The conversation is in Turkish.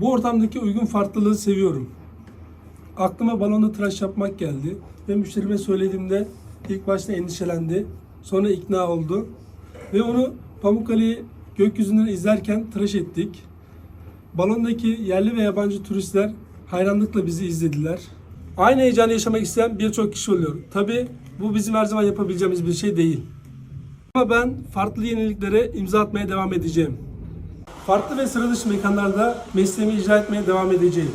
Bu ortamdaki uygun farklılığı seviyorum. Aklıma balonda tıraş yapmak geldi ve müşterime söylediğimde ilk başta endişelendi. Sonra ikna oldu. Ve onu Pamukkale'yi gökyüzünden izlerken tıraş ettik. Balondaki yerli ve yabancı turistler hayranlıkla bizi izlediler. Aynı heyecanı yaşamak isteyen birçok kişi oluyor. Tabi bu bizim her zaman yapabileceğimiz bir şey değil. Ama ben farklı yeniliklere imza atmaya devam edeceğim. Farklı ve sıra dışı mekanlarda mesleğimi icra etmeye devam edeceğim.